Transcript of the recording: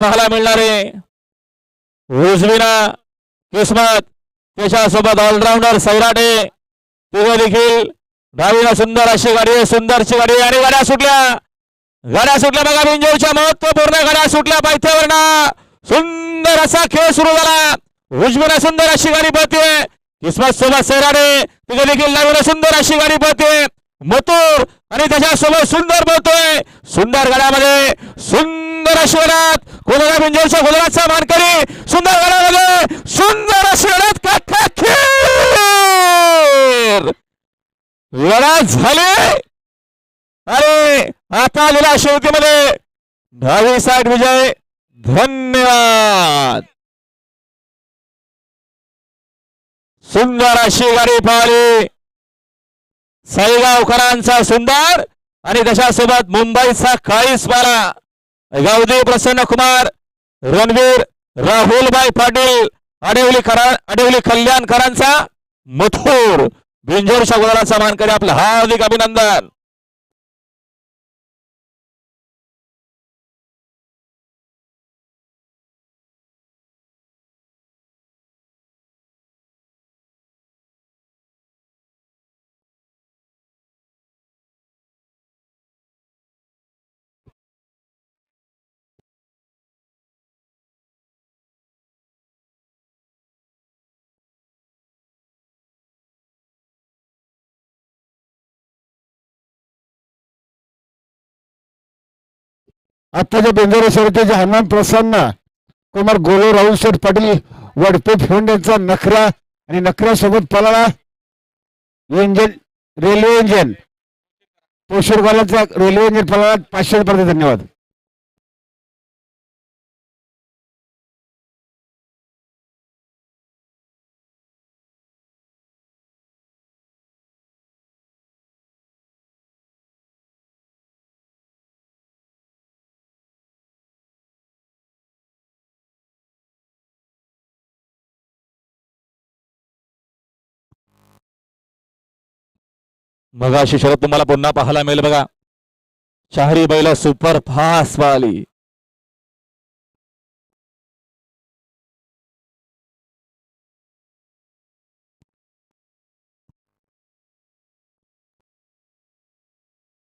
पाहायला मिळणारे उजवीना किस्मत त्याच्यासोबत ऑलराऊंडर सैराटे. तिघं देखील डावीला सुंदर अशी गाडी आहे सुंदरची गाडी आणि गाड्या सुटल्या. गाड्या सुटल्या बघा बिंजोरच्या महत्त्वपूर्ण गाड्या सुटल्या पायथ्यावरना. सुंदर असा खेळ सुरू झाला. रुजविना सुंदर अशी गाडी पळते किस्मत सोबत सैराडे तिघं देखील डावीला सुंदर अशी गाडी पळते मथुर आणि त्याच्यासोबत सुंदर बोलतोय सुंदर गडामध्ये सुंदर अशी गडात कोलरा बिंजोरच्या कोलराचा मानकरी सुंदर गडामध्ये सुंदर अशी गडात काठा खेळ लढा झाले? अरे आता आलेला शेवटीमध्ये दहावी साठ विजय धन्यवाद! सुंदर अशी गाडी पाहिली. साईगावकरांचा सुंदर आणि त्याच्यासोबत मुंबईचा काळीस पारा गावदेव प्रसन्न कुमार रणवीर राहुलबाई पाटील अडेवली खरा अडेवली कल्याणकरांचा मथुर बिंजोरच्या गुलाचा मानकरी आपलं हार्दिक अभिनंदन. आत्ताच्या बेंजोरा शर्यतीचे हनुमान प्रसन्न कुमार गोलो राहुल पाटील वडपे फिवंड यांचा नखरा आणि नखऱ्यासोबत पळाला इंजन रेल्वे इंजन पोशरवाल्याचा रेल्वे इंजन पळाला पाचशे रुपये धन्यवाद. मग अशी शरद तुम्हाला पुन्हा पाहायला मिळेल बघा. शहरी बैल सुपर फास्ट वाली.